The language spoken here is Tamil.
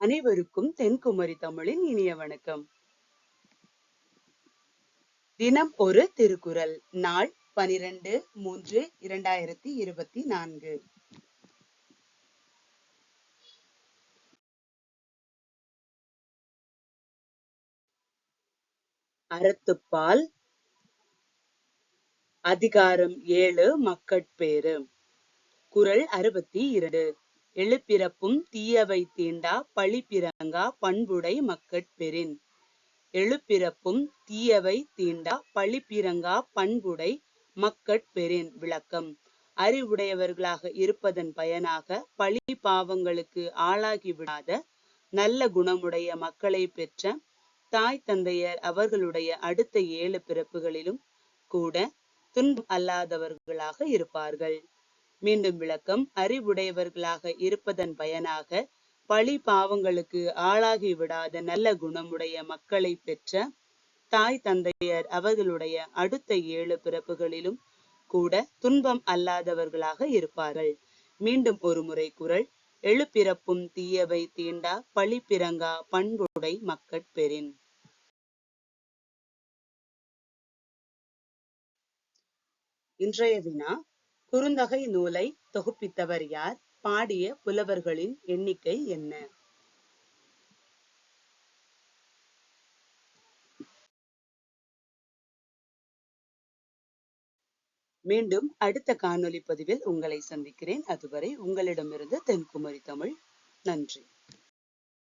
அனைவருக்கும் தென்குமரி தமிழின் இனிய வணக்கம். தினம் ஒரு திருக்குறள். நாள் பனிரெண்டு மூன்று இரண்டாயிரத்தி இருபத்தி நான்கு. அறத்துப்பால் அதிகாரம் ஏழு மக்கட்பேறு. குறள் அறுபத்தி இரண்டு. எழுப்பிறப்பும் தீயவை தீண்டா பழிப்பிறங்கா பண்புடை மக்கட்பெறின். எழுப்பிறப்பும் தீயவை தீண்டா பழிப்பிறங்கா பண்புடை மக்கட்பெறின் விளக்கம். அறிவுடையவர்களாக இருப்பதன் பயனாக பழி பாவங்களுக்கு ஆளாகி விடாத நல்ல குணமுடைய மக்களை பெற்ற தாய் தந்தையர் அவர்களுடைய அடுத்த ஏழு பிறப்புகளிலும் கூட துன்பம் அல்லாதவர்களாக இருப்பார்கள். மீண்டும் விளக்கம். அறிவுடையவர்களாக இருப்பதன் பயனாக பழி பாவங்களுக்கு ஆளாகி விடாத நல்ல குணமுடைய மக்களை பெற்ற தாய் தந்தையர் அவர்களுடைய அடுத்த ஏழு பிறப்புகளிலும் கூட துன்பம் அல்லாதவர்களாக இருப்பார்கள். மீண்டும் ஒரு முறை குரல். எழுப்பிறப்பும் தீயவை தீண்டா பழி பிறங்கா பண்புடை மக்கட்பெறின் இன்றைய வினா குறுந்தகை நூலை தொகுப்பித்தவர் யார்? பாடிய புலவர்களின் எண்ணிக்கை என்ன? மீண்டும் அடுத்த காணொலி பதிவில் உங்களை சந்திக்கிறேன். அதுவரை உங்களிடமிருந்து தென்குமரி தமிழ். நன்றி.